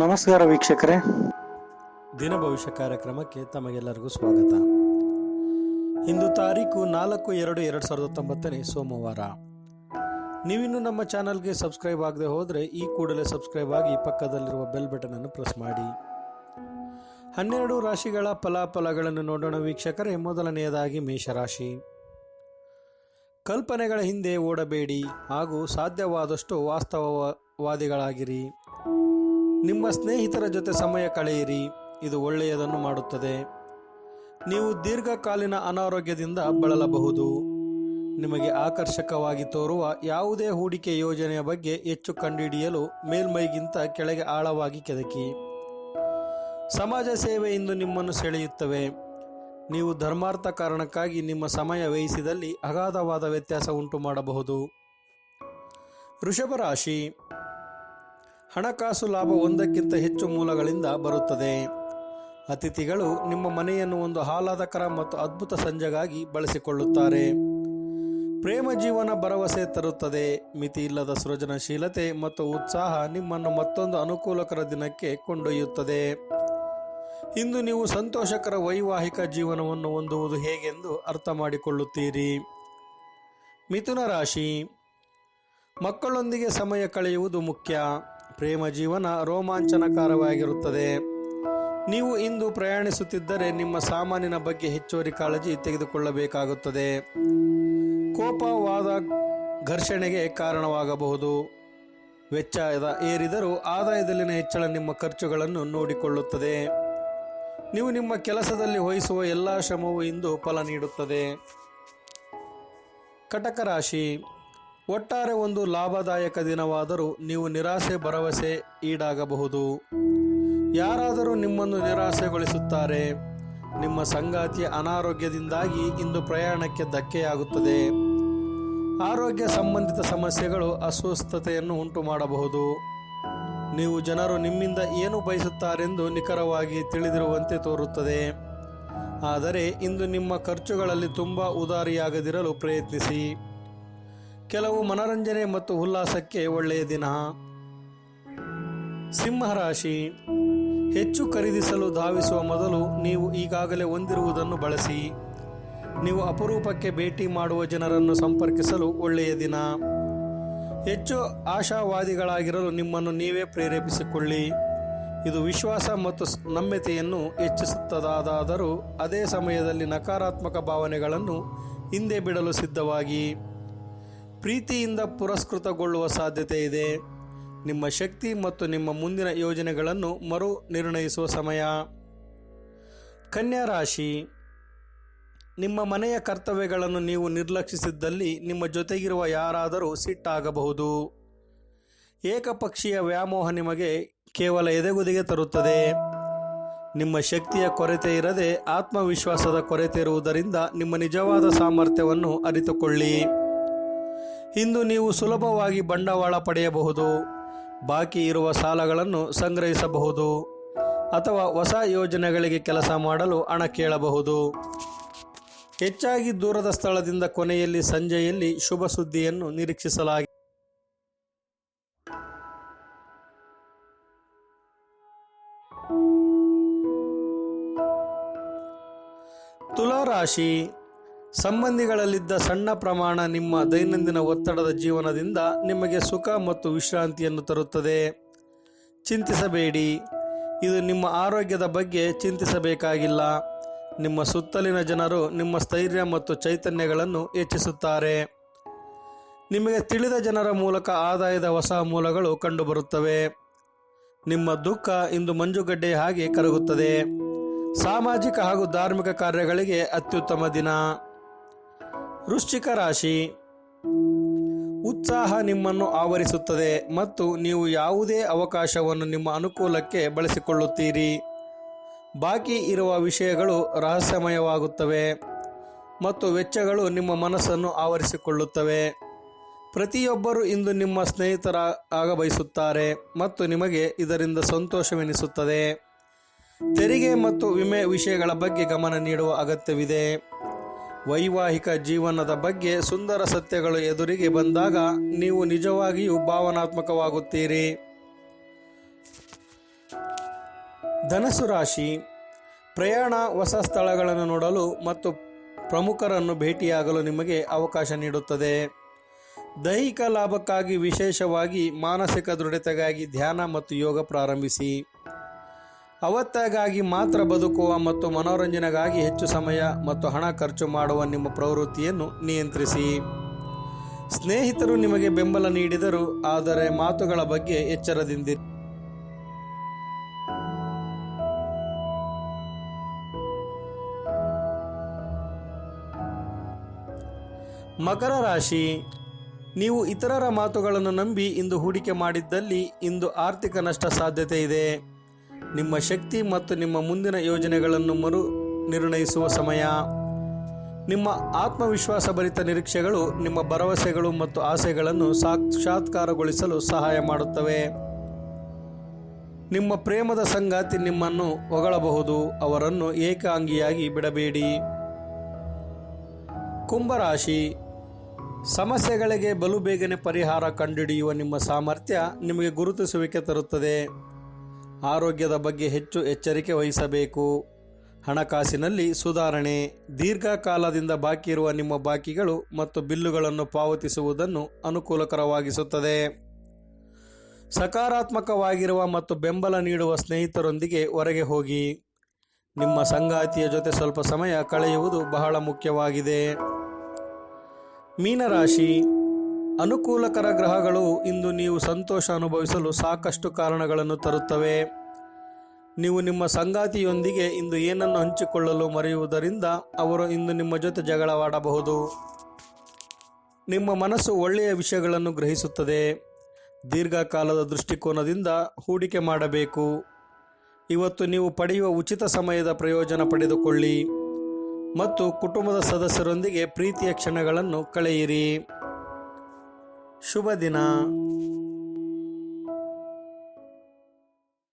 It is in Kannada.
ನಮಸ್ಕಾರ ವೀಕ್ಷಕರೇ. ದಿನ ಭವಿಷ್ಯ ಕಾರ್ಯಕ್ರಮಕ್ಕೆ ತಮಗೆಲ್ಲರಿಗೂ ಸ್ವಾಗತ. ಇಂದು ತಾರೀಕು ನಾಲ್ಕು ಎರಡು ಎರಡು ಸಾವಿರದ ಹತ್ತೊಂಬತ್ತನೇ ಸೋಮವಾರ. ನೀವಿನ್ನು ನಮ್ಮ ಚಾನಲ್ಗೆ ಸಬ್ಸ್ಕ್ರೈಬ್ ಆಗದೆ ಹೋದರೆ ಈ ಕೂಡಲೇ ಸಬ್ಸ್ಕ್ರೈಬ್ ಆಗಿ ಪಕ್ಕದಲ್ಲಿರುವ ಬೆಲ್ ಬಟನ್ ಅನ್ನು ಪ್ರೆಸ್ ಮಾಡಿ. ಹನ್ನೆರಡು ರಾಶಿಗಳ ಫಲಾಫಲಗಳನ್ನು ನೋಡೋಣ ವೀಕ್ಷಕರೇ. ಮೊದಲನೆಯದಾಗಿ ಮೇಷರಾಶಿ. ಕಲ್ಪನೆಗಳ ಹಿಂದೆ ಓಡಬೇಡಿ ಹಾಗೂ ಸಾಧ್ಯವಾದಷ್ಟು ವಾಸ್ತವವಾದಿಗಳಾಗಿರಿ. ನಿಮ್ಮ ಸ್ನೇಹಿತರ ಜೊತೆ ಸಮಯ ಕಳೆಯಿರಿ, ಇದು ಒಳ್ಳೆಯದನ್ನು ಮಾಡುತ್ತದೆ. ನೀವು ದೀರ್ಘಕಾಲೀನ ಅನಾರೋಗ್ಯದಿಂದ ಬಳಲಬಹುದು. ನಿಮಗೆ ಆಕರ್ಷಕವಾಗಿ ತೋರುವ ಯಾವುದೇ ಹೂಡಿಕೆ ಯೋಜನೆಯ ಬಗ್ಗೆ ಹೆಚ್ಚು ಕಂಡುಹಿಡಿಯಲು ಮೇಲ್ಮೈಗಿಂತ ಕೆಳಗೆ ಆಳವಾಗಿ ಕೆದಕಿ. ಸಮಾಜ ಸೇವೆ ಇಂದು ನಿಮ್ಮನ್ನು ಸೆಳೆಯುತ್ತವೆ. ನೀವು ಧರ್ಮಾರ್ಥ ಕಾರಣಕ್ಕಾಗಿ ನಿಮ್ಮ ಸಮಯ ವ್ಯಯಿಸಿದಲ್ಲಿ ಅಗಾಧವಾದ ವ್ಯತ್ಯಾಸ ಉಂಟು ಮಾಡಬಹುದು ವೃಷಭ ರಾಶಿ ಹಣಕಾಸು ಲಾಭ ಒಂದಕ್ಕಿಂತ ಹೆಚ್ಚು ಮೂಲಗಳಿಂದ ಬರುತ್ತದೆ. ಅತಿಥಿಗಳು ನಿಮ್ಮ ಮನೆಯನ್ನು ಒಂದು ಆಹ್ಲಾದಕರ ಮತ್ತು ಅದ್ಭುತ ಸಂಜೆಗಾಗಿ ಬಳಸಿಕೊಳ್ಳುತ್ತಾರೆ. ಪ್ರೇಮ ಜೀವನ ಭರವಸೆ ತರುತ್ತದೆ. ಮಿತಿ ಇಲ್ಲದ ಸೃಜನಶೀಲತೆ ಮತ್ತು ಉತ್ಸಾಹ ನಿಮ್ಮನ್ನು ಮತ್ತೊಂದು ಅನುಕೂಲಕರ ದಿನಕ್ಕೆ ಕೊಂಡೊಯ್ಯುತ್ತದೆ. ಇಂದು ನೀವು ಸಂತೋಷಕರ ವೈವಾಹಿಕ ಜೀವನವನ್ನು ಹೊಂದುವುದು ಹೇಗೆಂದು ಅರ್ಥ ಮಾಡಿಕೊಳ್ಳುತ್ತೀರಿ? ಮಿಥುನ ರಾಶಿ. ಮಕ್ಕಳೊಂದಿಗೆ ಸಮಯ ಕಳೆಯುವುದು ಮುಖ್ಯ. ಪ್ರೇಮ ಜೀವನ ರೋಮಾಂಚನಕಾರವಾಗಿರುತ್ತದೆ. ನೀವು ಇಂದು ಪ್ರಯಾಣಿಸುತ್ತಿದ್ದರೆ ನಿಮ್ಮ ಸಾಮಾನಿನ ಬಗ್ಗೆ ಹೆಚ್ಚುವರಿ ಕಾಳಜಿ ತೆಗೆದುಕೊಳ್ಳಬೇಕಾಗುತ್ತದೆ. ಕೋಪವಾದ ಘರ್ಷಣೆಗೆ ಕಾರಣವಾಗಬಹುದು. ವೆಚ್ಚ ಏರಿದರೂ ಆದಾಯದಲ್ಲಿನ ಹೆಚ್ಚಳ ನಿಮ್ಮ ಖರ್ಚುಗಳನ್ನು ನೋಡಿಕೊಳ್ಳುತ್ತದೆ. ನೀವು ನಿಮ್ಮ ಕೆಲಸದಲ್ಲಿ ವಹಿಸುವ ಎಲ್ಲ ಶ್ರಮವು ಇಂದು ಫಲ ನೀಡುತ್ತದೆ. ಕಟಕ ರಾಶಿ. ಒಟ್ಟಾರೆ ಒಂದು ಲಾಭದಾಯಕ ದಿನವಾದರೂ ನೀವು ನಿರಾಸೆ, ಭರವಸೆ ಈಡಾಗಬಹುದು. ಯಾರಾದರೂ ನಿಮ್ಮನ್ನು ನಿರಾಸೆಗೊಳಿಸುತ್ತಾರೆ, ನಿಮ್ಮ ಸಂಗಾತಿಯ ಅನಾರೋಗ್ಯದಿಂದಾಗಿ ಇಂದು ಪ್ರಯಾಣಕ್ಕೆ ಧಕ್ಕೆಯಾಗುತ್ತದೆ. ಆರೋಗ್ಯ ಸಂಬಂಧಿತ ಸಮಸ್ಯೆಗಳು ಅಸ್ವಸ್ಥತೆಯನ್ನು ಉಂಟು ಮಾಡಬಹುದು ನೀವು ಜನರು ನಿಮ್ಮಿಂದ ಏನು ಬಯಸುತ್ತಾರೆಂದು ನಿಖರವಾಗಿ ತಿಳಿದಿರುವಂತೆ ತೋರುತ್ತದೆ. ಆದರೆ ಇಂದು ನಿಮ್ಮ ಖರ್ಚುಗಳಲ್ಲಿ ತುಂಬ ಉದಾರಿಯಾಗದಿರಲು ಪ್ರಯತ್ನಿಸಿ. ಕೆಲವು ಮನರಂಜನೆ ಮತ್ತು ಉಲ್ಲಾಸಕ್ಕೆ ಒಳ್ಳೆಯ ದಿನ. ಸಿಂಹರಾಶಿ, ಹೆಚ್ಚು ಖರೀದಿಸಲು ಧಾವಿಸುವ ಮೊದಲು ನೀವು ಈಗಾಗಲೇ ಹೊಂದಿರುವುದನ್ನು ಬಳಸಿ. ನೀವು ಅಪರೂಪಕ್ಕೆ ಭೇಟಿ ಮಾಡುವ ಜನರನ್ನು ಸಂಪರ್ಕಿಸಲು ಒಳ್ಳೆಯ ದಿನ. ಹೆಚ್ಚು ಆಶಾವಾದಿಗಳಾಗಿರಲು ನಿಮ್ಮನ್ನು ನೀವೇ ಪ್ರೇರೇಪಿಸಿಕೊಳ್ಳಿ. ಇದು ವಿಶ್ವಾಸ ಮತ್ತು ನಮ್ಯತೆಯನ್ನು ಹೆಚ್ಚಿಸುತ್ತದಾದರೂ ಅದೇ ಸಮಯದಲ್ಲಿ ನಕಾರಾತ್ಮಕ ಭಾವನೆಗಳನ್ನು ಹಿಂದೆ ಬಿಡಲು ಸಿದ್ಧವಾಗಿ. ಪ್ರೀತಿಯಿಂದ ಪುರಸ್ಕೃತಗೊಳ್ಳುವ ಸಾಧ್ಯತೆ ಇದೆ. ನಿಮ್ಮ ಶಕ್ತಿ ಮತ್ತು ನಿಮ್ಮ ಮುಂದಿನ ಯೋಜನೆಗಳನ್ನು ಮರು ನಿರ್ಣಯಿಸುವ ಸಮಯ. ಕನ್ಯಾ ರಾಶಿ. ನಿಮ್ಮ ಮನೆಯ ಕರ್ತವ್ಯಗಳನ್ನು ನೀವು ನಿರ್ಲಕ್ಷಿಸಿದ್ದಲ್ಲಿ ನಿಮ್ಮ ಜೊತೆಗಿರುವ ಯಾರಾದರೂ ಸಿಟ್ಟಾಗಬಹುದು. ಏಕಪಕ್ಷೀಯ ವ್ಯಾಮೋಹ ನಿಮಗೆ ಕೇವಲ ಎದೆಗುದಿಗೆ ತರುತ್ತದೆ. ನಿಮ್ಮ ಶಕ್ತಿಯ ಕೊರತೆ ಇರದೆ ಆತ್ಮವಿಶ್ವಾಸದ ಕೊರತೆ ಇರುವುದರಿಂದ ನಿಮ್ಮ ನಿಜವಾದ ಸಾಮರ್ಥ್ಯವನ್ನು ಅರಿತುಕೊಳ್ಳಿ. ಇಂದು ನೀವು ಸುಲಭವಾಗಿ ಬಂಡವಾಳ ಪಡೆಯಬಹುದು. ಬಾಕಿ ಇರುವ ಸಾಲಗಳನ್ನು ಸಂಗ್ರಹಿಸಬಹುದು. ಅಥವಾ ಹೊಸ ಯೋಜನೆಗಳಿಗೆ ಕೆಲಸ ಮಾಡಲು ಹಣ ಕೇಳಬಹುದು. ಹೆಚ್ಚಾಗಿ ದೂರದ ಸ್ಥಳದಿಂದ ಕೊನೆಯಲ್ಲಿ ಸಂಜೆಯಲ್ಲಿ ಶುಭ ಸುದ್ದಿಯನ್ನು ನಿರೀಕ್ಷಿಸಲಾಗಿದೆ ತುಲಾರಾಶಿ ಸಂಬಂಧಿಗಳಲ್ಲಿದ್ದ ಸಣ್ಣ ಪ್ರಮಾಣ ನಿಮ್ಮ ದೈನಂದಿನ ಒತ್ತಡದ ಜೀವನದಿಂದ ನಿಮಗೆ ಸುಖ ಮತ್ತು ವಿಶ್ರಾಂತಿಯನ್ನು ತರುತ್ತದೆ. ಚಿಂತಿಸಬೇಡಿ. ಇದು ನಿಮ್ಮ ಆರೋಗ್ಯದ ಬಗ್ಗೆ ಚಿಂತಿಸಬೇಕಾಗಿಲ್ಲ. ನಿಮ್ಮ ಸುತ್ತಲಿನ ಜನರು ನಿಮ್ಮ ಸ್ಥೈರ್ಯ ಮತ್ತು ಚೈತನ್ಯಗಳನ್ನು ಹೆಚ್ಚಿಸುತ್ತಾರೆ. ನಿಮಗೆ ತಿಳಿದ ಜನರ ಮೂಲಕ ಆದಾಯದ ಹೊಸ ಮೂಲಗಳು ಕಂಡುಬರುತ್ತವೆ. ನಿಮ್ಮ ದುಃಖ ಇಂದು ಮಂಜುಗಡ್ಡೆ ಹಾಗೆ ಕರಗುತ್ತದೆ. ಸಾಮಾಜಿಕ ಹಾಗೂ ಧಾರ್ಮಿಕ ಕಾರ್ಯಗಳಿಗೆ ಅತ್ಯುತ್ತಮ ದಿನ. ವೃಶ್ಚಿಕ ರಾಶಿ. ಉತ್ಸಾಹ ನಿಮ್ಮನ್ನು ಆವರಿಸುತ್ತದೆ ಮತ್ತು ನೀವು ಯಾವುದೇ ಅವಕಾಶವನ್ನು ನಿಮ್ಮ ಅನುಕೂಲಕ್ಕೆ ಬಳಸಿಕೊಳ್ಳುತ್ತೀರಿ. ಬಾಕಿ ಇರುವ ವಿಷಯಗಳು ರಹಸ್ಯಮಯವಾಗುತ್ತವೆ ಮತ್ತು ವೆಚ್ಚಗಳು ನಿಮ್ಮ ಮನಸ್ಸನ್ನು ಆವರಿಸಿಕೊಳ್ಳುತ್ತವೆ. ಪ್ರತಿಯೊಬ್ಬರು ಇಂದು ನಿಮ್ಮ ಸ್ನೇಹಿತರ ಆಗಬಯಸುತ್ತಾರೆ ಮತ್ತು ನಿಮಗೆ ಇದರಿಂದ ಸಂತೋಷವೆನಿಸುತ್ತದೆ. ತೆರಿಗೆ ಮತ್ತು ವಿಮೆ ವಿಷಯಗಳ ಬಗ್ಗೆ ಗಮನ ನೀಡುವ ಅಗತ್ಯವಿದೆ. ವೈವಾಹಿಕ ಜೀವನದ ಬಗ್ಗೆ ಸುಂದರ ಸತ್ಯಗಳು ಎದುರಿಗೆ ಬಂದಾಗ ನೀವು ನಿಜವಾಗಿಯೂ ಭಾವನಾತ್ಮಕವಾಗುತ್ತೀರಿ. ಧನಸು ರಾಶಿ. ಪ್ರಯಾಣ ಹೊಸ ಸ್ಥಳಗಳನ್ನು ನೋಡಲು ಮತ್ತು ಪ್ರಮುಖರನ್ನು ಭೇಟಿಯಾಗಲು ನಿಮಗೆ ಅವಕಾಶ ನೀಡುತ್ತದೆ. ದೈಹಿಕ ಲಾಭಕ್ಕಾಗಿ ವಿಶೇಷವಾಗಿ ಮಾನಸಿಕ ದೃಢತೆಗಾಗಿ ಧ್ಯಾನ ಮತ್ತು ಯೋಗ ಪ್ರಾರಂಭಿಸಿ. ಅವತ್ತಾಗಾಗಿ ಮಾತ್ರ ಬದುಕುವ ಮತ್ತು ಮನೋರಂಜನೆಗಾಗಿ ಹೆಚ್ಚು ಸಮಯ ಮತ್ತು ಹಣ ಖರ್ಚು ಮಾಡುವ ನಿಮ್ಮ ಪ್ರವೃತ್ತಿಯನ್ನು ನಿಯಂತ್ರಿಸಿ. ಸ್ನೇಹಿತರು ನಿಮಗೆ ಬೆಂಬಲ ನೀಡಿದರು, ಆದರೆ ಮಾತುಗಳ ಬಗ್ಗೆ ಎಚ್ಚರದಿಂದಿರಿ. ಮಕರ ರಾಶಿ, ನೀವು ಇತರರ ಮಾತುಗಳನ್ನು ನಂಬಿ ಇಂದು ಹೂಡಿಕೆ ಮಾಡಿದ್ದಲ್ಲಿ ಇಂದು ಆರ್ಥಿಕ ನಷ್ಟ ಸಾಧ್ಯತೆ ಇದೆ. ನಿಮ್ಮ ಶಕ್ತಿ ಮತ್ತು ನಿಮ್ಮ ಮುಂದಿನ ಯೋಜನೆಗಳನ್ನು ಮರು ನಿರ್ಣಯಿಸುವ ಸಮಯ. ನಿಮ್ಮ ಆತ್ಮವಿಶ್ವಾಸ ಭರಿತ ನಿರೀಕ್ಷೆಗಳು, ನಿಮ್ಮ ಭರವಸೆಗಳು ಮತ್ತು ಆಸೆಗಳನ್ನು ಸಾಕ್ಷಾತ್ಕಾರಗೊಳಿಸಲು ಸಹಾಯ ಮಾಡುತ್ತವೆ. ನಿಮ್ಮ ಪ್ರೇಮದ ಸಂಗಾತಿ ನಿಮ್ಮನ್ನು ಹೊಗಳಬಹುದು, ಅವರನ್ನು ಏಕಾಂಗಿಯಾಗಿ ಬಿಡಬೇಡಿ. ಕುಂಭರಾಶಿ, ಸಮಸ್ಯೆಗಳಿಗೆ ಬಲು ಬೇಗನೆ ಪರಿಹಾರ ಕಂಡುಹಿಡಿಯುವ ನಿಮ್ಮ ಸಾಮರ್ಥ್ಯ ನಿಮಗೆ ಗುರುತಿಸುವಿಕೆ ತರುತ್ತದೆ. ಆರೋಗ್ಯದ ಬಗ್ಗೆ ಹೆಚ್ಚು ಎಚ್ಚರಿಕೆ ವಹಿಸಬೇಕು. ಹಣಕಾಸಿನಲ್ಲಿ ಸುಧಾರಣೆ. ದೀರ್ಘಕಾಲದಿಂದ ಬಾಕಿ ಇರುವ ನಿಮ್ಮ ಬಾಕಿಗಳು ಮತ್ತು ಬಿಲ್ಲುಗಳನ್ನು ಪಾವತಿಸುವುದನ್ನು ಅನುಕೂಲಕರವಾಗಿಸುತ್ತದೆ. ಸಕಾರಾತ್ಮಕವಾಗಿರುವ ಮತ್ತು ಬೆಂಬಲ ನೀಡುವ ಸ್ನೇಹಿತರೊಂದಿಗೆ ಹೊರಗೆ ಹೋಗಿ. ನಿಮ್ಮ ಸಂಗಾತಿಯ ಜೊತೆ ಸ್ವಲ್ಪ ಸಮಯ ಕಳೆಯುವುದು ಬಹಳ ಮುಖ್ಯವಾಗಿದೆ. ಮೀನರಾಶಿ. ಅನುಕೂಲಕರ ಗ್ರಹಗಳು ಇಂದು ನೀವು ಸಂತೋಷ ಅನುಭವಿಸಲು ಸಾಕಷ್ಟು ಕಾರಣಗಳನ್ನು ತರುತ್ತವೆ. ನೀವು ನಿಮ್ಮ ಸಂಗಾತಿಯೊಂದಿಗೆ ಇಂದು ಏನನ್ನು ಹಂಚಿಕೊಳ್ಳಲು ಮರೆಯುವುದರಿಂದ ಅವರು ಇಂದು ನಿಮ್ಮ ಜೊತೆ ಜಗಳವಾಡಬಹುದು. ನಿಮ್ಮ ಮನಸ್ಸು ಒಳ್ಳೆಯ ವಿಷಯಗಳನ್ನು ಗ್ರಹಿಸುತ್ತದೆ. ದೀರ್ಘಕಾಲದ ದೃಷ್ಟಿಕೋನದಿಂದ ಹೂಡಿಕೆ ಮಾಡಬೇಕು. ಇವತ್ತು ನೀವು ಪಡೆಯುವ ಉಚಿತ ಸಮಯದ ಪ್ರಯೋಜನ ಪಡೆದುಕೊಳ್ಳಿ. ಮತ್ತು ಕುಟುಂಬದ ಸದಸ್ಯರೊಂದಿಗೆ ಪ್ರೀತಿಯ ಕ್ಷಣಗಳನ್ನು ಕಳೆಯಿರಿ. ಶುಭ ದಿನ